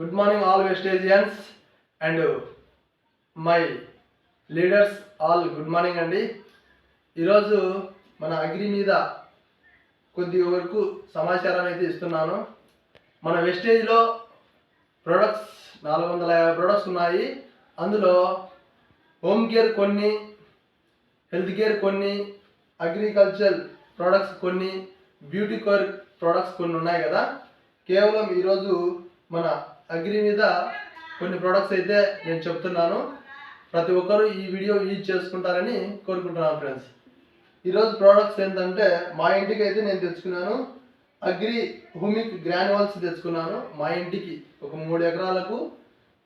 Good morning all Vestigians and my leaders all good morning అండి. ఈరోజు మన agri మీద కొద్ది వరకు సమాచారం అయితే ఇస్తున్నాను. మన వెస్టేజ్లో ప్రొడక్ట్స్ నాలుగు వందల యాభై ప్రొడక్ట్స్ ఉన్నాయి. అందులో హోమ్ కేర్ కొన్ని హెల్త్ కేర్ కొన్ని అగ్రికల్చర్ ప్రొడక్ట్స్ కొన్ని బ్యూటీ కేర్ ప్రొడక్ట్స్ కొన్ని ఉన్నాయి కదా. కేవలం ఈరోజు మన అగ్రి మీద కొన్ని ప్రొడక్ట్స్ అయితే నేను చెప్తున్నాను. ప్రతి ఒక్కరూ ఈ వీడియో యూజ్ చేసుకుంటారని కోరుకుంటున్నాను ఫ్రెండ్స్ ఈరోజు ప్రోడక్ట్స్ ఏంటంటే మా ఇంటికి అయితే నేను తెచ్చుకున్నాను. అగ్రి హుమిక్ గ్రాన్యువల్స్ తెచ్చుకున్నాను. మా ఇంటికి ఒక మూడు ఎకరాలకు.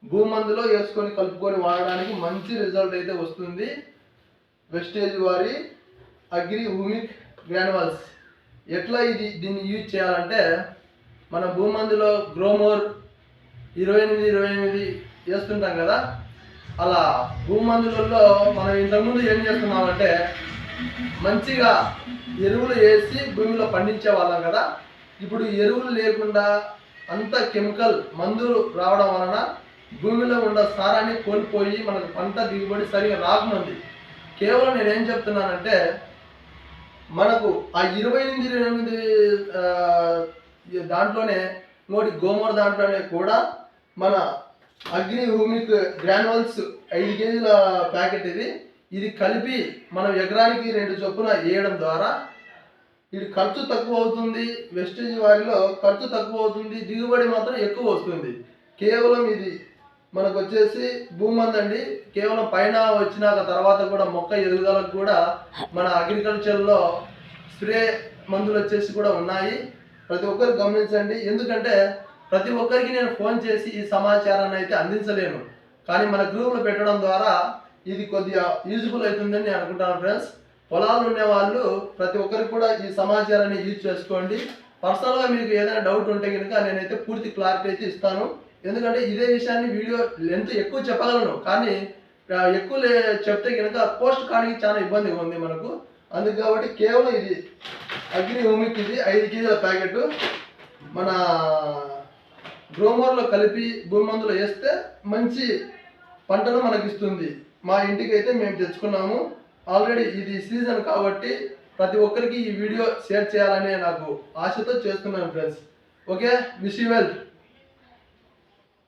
భూమందులో వేసుకొని కలుపుకొని వాడడానికి మంచి రిజల్ట్ అయితే వస్తుంది. వెస్టేజ్ వారి అగ్రి హుమిక్ గ్రాన్యువల్స్ ఎట్లా ఇది దీన్ని యూజ్ చేయాలంటే మన భూమందులో గ్రోమోర్ ఇరవై ఎనిమిది ఇరవై ఎనిమిది వేస్తుంటాం కదా? అలా భూమందులలో మనం ఇంతకుముందు ఏం చేస్తున్నామంటే మంచిగా ఎరువులు వేసి భూమిలో పండించే వాళ్ళం కదా? ఇప్పుడు ఎరువులు లేకుండా అంత కెమికల్ మందులు రావడం వలన భూమిలో ఉన్న సారాన్ని కోల్పోయి మనకు పంట దిగుబడి సరిగా రాకునుంది కేవలం నేనేం చెప్తున్నానంటే మనకు ఆ ఇరవై ఎనిమిది ఇరవై ఎనిమిది దాంట్లోనే ఇంకోటి గోమూర దాంట్లోనే కూడా మన అగ్ని హూమిక్ గ్రానువల్స్ ఐదు కేజీల ప్యాకెట్ ఇది. ఇది కలిపి మనం ఎకరానికి రెండు చొప్పున వేయడం ద్వారా ఇది ఖర్చు తక్కువ అవుతుంది. వెస్టేజ్ వారిలో ఖర్చు తక్కువ అవుతుంది. దిగుబడి మాత్రం ఎక్కువ వస్తుంది. కేవలం ఇది మనకు వచ్చేసి భూమందండి. కేవలం పైన వచ్చినాక తర్వాత కూడా మొక్క ఎదుగుదలకు కూడా మన అగ్రికల్చర్లో స్ప్రే మందులు వచ్చేసి కూడా ఉన్నాయి. ప్రతి ఒక్కరు గమనించండి. ఎందుకంటే ప్రతి ఒక్కరికి నేను ఫోన్ చేసి ఈ సమాచారాన్ని అయితే అందించలేను. కానీ మన గ్రూప్లో పెట్టడం ద్వారా ఇది కొద్దిగా యూజ్ఫుల్ అవుతుందని నేను అనుకుంటాను ఫ్రెండ్స్ పొలాలు ఉండే వాళ్ళు ప్రతి ఒక్కరికి కూడా ఈ సమాచారాన్ని యూజ్ చేసుకోండి. పర్సనల్గా మీకు ఏదైనా డౌట్ ఉంటే కనుక నేనైతే పూర్తి క్లారిటీ అయితే ఇస్తాను. ఎందుకంటే ఇదే విషయాన్ని వీడియో లెంత్ ఎక్కువ చెప్పగలను. కానీ ఎక్కువ లే- చెప్తే కనుక పోస్ట్ కార్డ్కి చాలా ఇబ్బందిగా ఉంది మనకు. అందుకు కాబట్టి కేవలం ఇది అగ్ని హోమిక్ ఇది ఐదు కేజీల ప్యాకెట్. మన గ్రోమోర్లో కలిపి భూమి మందులో వేస్తే మంచి పంటను మనకి ఇస్తుంది మా ఇంటికి అయితే మేము తెచ్చుకున్నాము. ఆల్రెడీ ఇది సీజన్ కాబట్టి ప్రతి ఒక్కరికి ఈ వీడియో షేర్ చేయాలని నాకు ఆశతో చేస్తున్నాను friends. Okay wish you well.